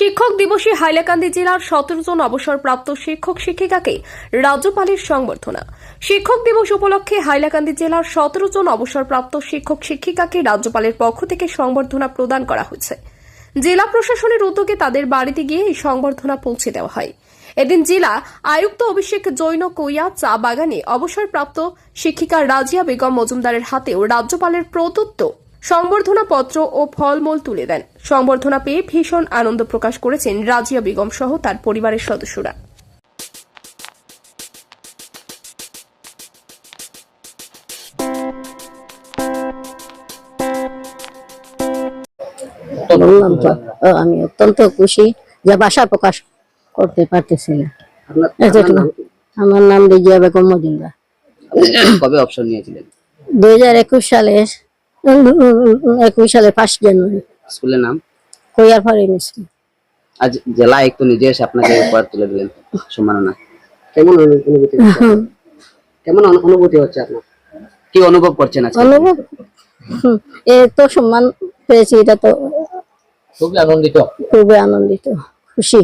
শিক্ষক দিবসে হাইলাকান্দি জেলার সতেরো জন অবসরপ্রাপ্ত শিক্ষক শিক্ষিকাকে রাজ্যপালের সংবর্ধনা। শিক্ষক দিবস উপলক্ষে হাইলাকান্দি জেলার সতেরো জন অবসরপ্রাপ্ত শিক্ষক শিক্ষিকাকে রাজ্যপালের পক্ষ থেকে সংবর্ধনা প্রদান করা হয়েছে। জেলা প্রশাসনের উদ্যোগে তাদের বাড়িতে গিয়ে এই সংবর্ধনা পৌঁছে দেওয়া হয়। এদিন জেলা আয়ুক্ত অভিষেক জৈন কইয়া চা বাগানে অবসরপ্রাপ্ত শিক্ষিকা রাজিয়া বেগম মজুমদারের হাতেও রাজ্যপালের প্রদত্ত সংবর্ধনা পত্র ও ফলমূল তুলে দেন। সংবর্ধনা পেয়ে ভীষণ আনন্দ প্রকাশ করেছেন রাজিয়া বেগম সহ তার পরিবারের সদস্যরা। বললাম তো আমি অত্যন্ত খুশি যে ভাষা প্রকাশ করতে পারতেছি না? আমার নাম রিজিয়া বেগম মজুমদার। কবে অবসর নিয়েছিলেন? দুই হাজার একুশ সালে একুশ সালে ফার্স্ট জানুয়ারি স্কুলের নাম? ফারি আজ জেলা একটু নিজে এসে আপনাকে উপহার তুলে দিলেন সম্মাননা। কেমন অনুভূতি হচ্ছে? কেমন অনুভূতি হচ্ছে আপনার? কি অনুভব করছেন আজকে? অনুভব? হুম, এ তো সম্মান পেয়েছি এটা তো খুবই আনন্দিত। খুবই আনন্দিত খুশি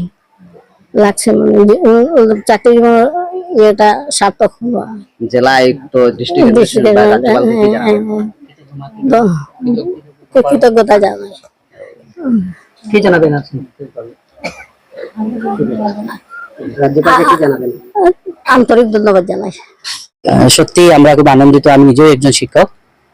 লাগছে মানে চাকরির ইয়েটা সার্থক হলো জেলা একটু ডিস্ট্রিক্ট কৃতজ্ঞতা জানাই। কি জানাবেন আপনি? আন্তরিক ধন্যবাদ জানাই। সত্যি আমরা খুব আনন্দিত আমি নিজেও একজন শিক্ষক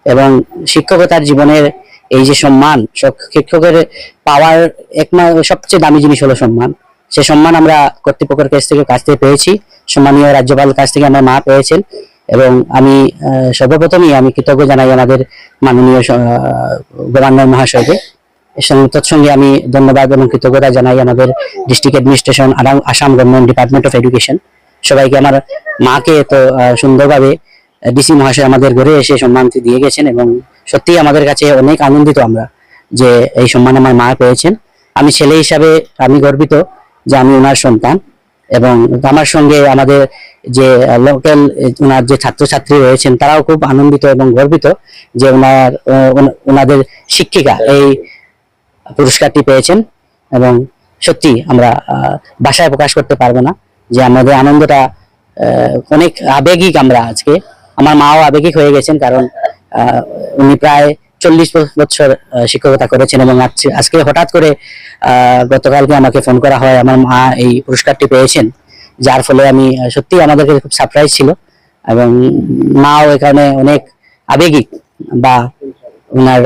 এবং শিক্ষকতার জীবনের এই যে সম্মান সব- শিক্ষকের পাওয়ার একমা সবচেয়ে দামি জিনিস হলো সম্মান। সে সম্মান আমরা কর্তৃপক্ষের কাছ থেকে কাছ থেকে পেয়েছি। সম্মানীয় রাজ্যপাল কাছ থেকে আমার মা পেয়েছেন। এবং আমি সর্বপ্রথমই আমি কৃতজ্ঞ জানাই আমাদের মাননীয় গভর্নর মহাশয়কে। তৎসঙ্গে আমি ধন্যবাদ এবং কৃতজ্ঞতা জানাই আমাদের district administration Assam government department of education. সবাইকে আমার মাকে তো সুন্দরভাবে ডিসি মহাশয় আমাদের ঘরে এসে সম্মানটি দিয়ে গেছেন এবং সত্যিই আমাদের কাছে অনেক আনন্দিত আমরা যে এই সম্মান আমার মা পেয়েছেন। আমি ছেলে হিসাবে আমি গর্বিত যে আমি ওনার সন্তান। এবং আমার সঙ্গে আমাদের যে লোকাল ওনার যে ছাত্রছাত্রী রয়েছেন, তারাও খুব আনন্দিত এবং গর্বিত যে ওনার ওনাদের শিক্ষিকা এই পুরস্কারটি পেয়েছেন এবং সত্যি আমরা ভাষায় প্রকাশ করতে পারব না যে আমাদের আনন্দটা অনেক আবেগিক আমরা আজকে। আমার মাও আবেগিক হয়ে গেছেন কারণ উনি প্রায় চল্লিশ বছর শিক্ষকতা করেছেন এবং আজকে- হঠাৎ করে গতকালকে আমাকে ফোন করা হয়, আমার মা এই পুরস্কারটি পেয়েছেন, যার ফলে আমি সত্যি আমাদেরকে খুব সারপ্রাইজ ছিল এবং মাও এখানে অনেক আবেগিক বা ওনার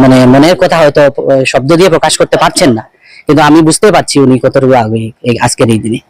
মানে মনের কথা হয়তো শব্দ দিয়ে প্রকাশ করতে পারছেন না, কিন্তু আমি বুঝতে পারছি উনি কতটুকু এই- আজকের এই দিনে।